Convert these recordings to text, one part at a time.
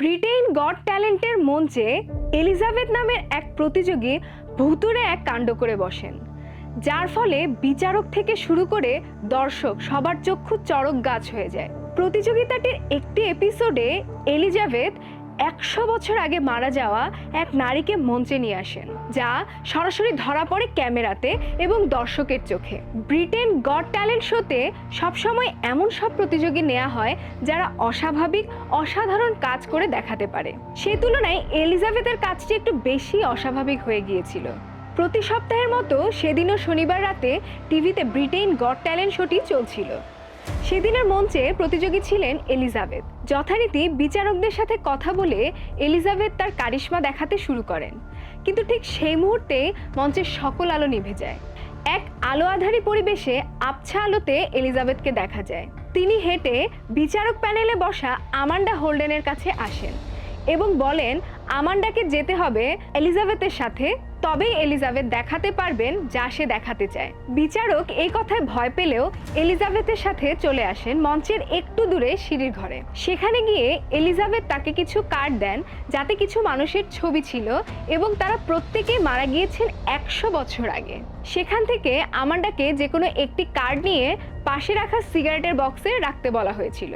Britain god ট্যালেন্টের মঞ্চে Elizabeth নামের এক প্রতিযোগী ভুতুরে এক কাণ্ড করে বসেন, যার ফলে বিচারক থেকে শুরু করে দর্শক সবার চক্ষু চড়ক গাছ হয়ে যায়। প্রতিযোগিতাটির একটি এপিসোডে এলিজাবেথ একশো বছর আগে মারা যাওয়া এক নারীকে মঞ্চে নিয়ে আসেন, যা সরাসরি ধরা পড়ে ক্যামেরাতে এবং দর্শকের চোখে। ব্রিটেন গড ট্যালেন্ট শোতে সবসময় এমন সব প্রতিযোগী নেওয়া হয় যারা অস্বাভাবিক, অসাধারণ কাজ করে দেখাতে পারে। সেই তুলনায় এলিজাবেথের কাজটি একটু বেশি অস্বাভাবিক হয়ে গিয়েছিল। প্রতি সপ্তাহের মতো সেদিনও শনিবার রাতে টিভিতে ব্রিটেন গড ট্যালেন্ট শোটি চলছিল। সেদিনের মঞ্চে প্রতিযোগী ছিলেন এলিজাবেথ। যথারীতি বিচারকদের সাথে কথা বলে এলিজাবেথ তার কারিশ্মা দেখাতে শুরু করেন। কিন্তু ঠিক সেই মুহূর্তে মঞ্চের সকল আলো নিভে যায়। এক আলো আধারী পরিবেশে আবছা আলোতে এলিজাবেথকে দেখা যায়। তিনি হেঁটে বিচারক প্যানেলে বসা আমান্ডা হোল্ডেনের কাছে আসেন এবং বলেন, আমান্ডাকে যেতে হবে এলিজাবেথের সাথে তবেই এলিজাবেথ দেখাতে পারবেন যা সে দেখাতে চায়। বিচারক এই কথায় ভয় পেলেও এলিজাবেথের সাথে চলে আসেন মঞ্চের একটু দূরে সিঁড়ির ঘরে। সেখানে গিয়ে এলিজাবেথ তাকে কিছু কার্ড দেন, যাতে কিছু মানুষের ছবি ছিল এবং তারা প্রত্যেকেই মারা গিয়েছেন একশো বছর আগে। সেখান থেকে আমান্ডাকে যে কোনো একটি কার্ড নিয়ে পাশে রাখা সিগারেটের বক্সে রাখতে বলা হয়েছিল।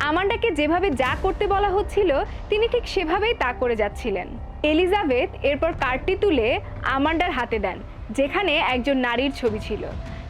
আমান্ডাকে যেভাবে যা করতে বলা হচ্ছিল, তিনি ঠিক সেভাবেই তা করে যাচ্ছিলেন। এলিজাবেথ এরপর কার্ডটি তুলে আমান্ডার হাতে দেন, যেখানে একজন নারীর ছবি ছিল।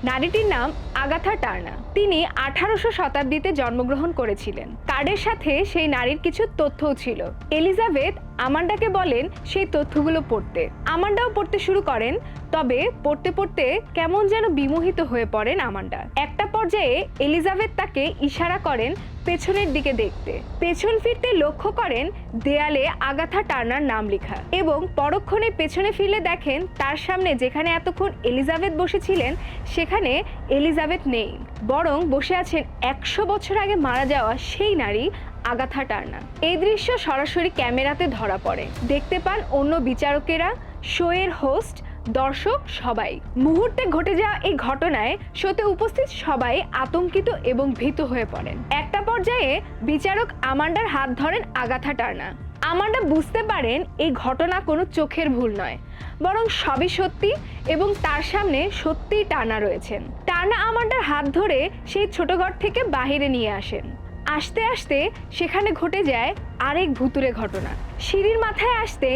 নারীটির নাম আগাথা টার্না তিনি আঠারোশো শতাব্দীতে জন্মগ্রহণ করেছিলেন। কার্ডের সাথে সেই নারীর কিছু তথ্যও ছিল। এলিজাবেথ আমান্ডাকে বলেন সেই তথ্যগুলো পড়তে। আমান্ডাও পড়তে শুরু করেন তবে পড়তে পড়তে কেমন যেন বিমোহিত হয়ে পড়েন আমান্ডা একটা পর্যায়ে এলিজাবেথ তাকে ইশারা করেন পেছনের দিকে দেখতে। পেছন ফিরতে লক্ষ্য করেন দেয়ালে আগাথা টার্নার নাম লেখা এবং পরক্ষণে পেছনে ফিরলে দেখেন তার সামনে যেখানে এতক্ষণ এলিজাবেথ বসেছিলেন, সেখানে এলিজাবেথ নেই। বরং বসে আছেন একশো বছর আগে মারা যাওয়া সেই নারী আগাথা টার্না এই দৃশ্য সরাসরি ক্যামেরাতে ধরা পড়ে। দেখতে পান অন্য বিচারকেরা, শোয়ের হোস্ট দর্শক, সবাই, মুহূর্তে ঘটে যাওয়া এই ঘটনায় শোতে উপস্থিত সবাই আতঙ্কিত এবং ভীত হয়ে পড়েন। একটা পর্যায়ে বিচারক আমান্ডার হাত ধরেন আগাথা টার্না। আমান্ডা বুঝতে পারেন এই ঘটনা কোনো চোখের ভুল নয়, বরং সবই সত্যি এবং তার সামনে সত্যিই টানা রয়েছেন। টানা আমান্ডার হাত ধরে সেই ছোট ঘর থেকে বাহিরে নিয়ে আসেন। আসতে আসতে সেখানে ঘটে যায় আরেক ভুতুরে ঘটনা। সিঁড়ির মাথায় আসতে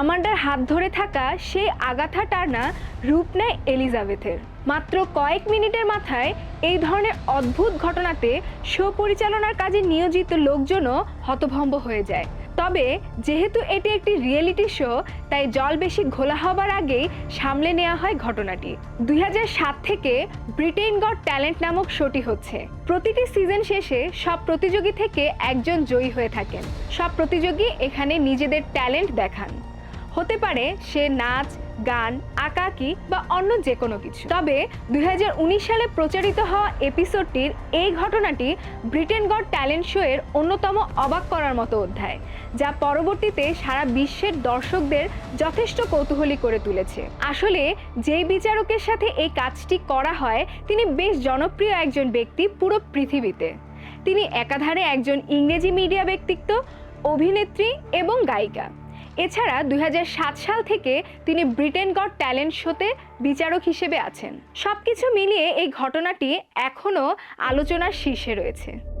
আমান্ডার হাত ধরে থাকা সেই আগাথা টানা রূপ নেয় এলিজাবেথের। মাত্র কয়েক মিনিটের মাথায় এই ধরনের অদ্ভুত ঘটনাতে শো পরিচালনার কাজে নিয়োজিত লোকজনও হতভম্ব হয়ে যায়। তবে যেহেতু এটি একটি রিয়েলিটি শো, তাই জল বেশি ঘোলা হবার আগেই সামলে নেওয়া হয় ঘটনাটি। দুই হাজার সাত থেকে ব্রিটেন গড ট্যালেন্ট নামক শোটি হচ্ছে। প্রতিটি সিজন শেষে সব প্রতিযোগী থেকে একজন জয়ী হয়ে থাকেন। সব প্রতিযোগী এখানে নিজেদের ট্যালেন্ট দেখান। হতে পারে সে নাচ গান আঁকাকি বা অন্য যে কোনো কিছু। তবে দুই হাজার উনিশ সালে প্রচারিত হওয়া এপিসোডটির এই ঘটনাটি ব্রিটেন গড ট্যালেন্ট শো এর অন্যতম অবাক করার মতো অধ্যায়, যা পরবর্তীতে সারা বিশ্বের দর্শকদের যথেষ্ট কৌতূহলী করে তুলেছে। আসলে যেই বিচারকের সাথে এই কাজটি করা হয়, তিনি বেশ জনপ্রিয় একজন ব্যক্তি পুরো পৃথিবীতে। তিনি একাধারে একজন ইংরেজি মিডিয়া ব্যক্তিত্ব, অভিনেত্রী এবং গায়িকা। এছাড়া দুই হাজার সাত সাল থেকে তিনি ব্রিটেন গড ট্যালেন্ট শোতে বিচারক হিসেবে আছেন। সবকিছু মিলিয়ে এই ঘটনাটি এখনও আলোচনার শীর্ষে রয়েছে।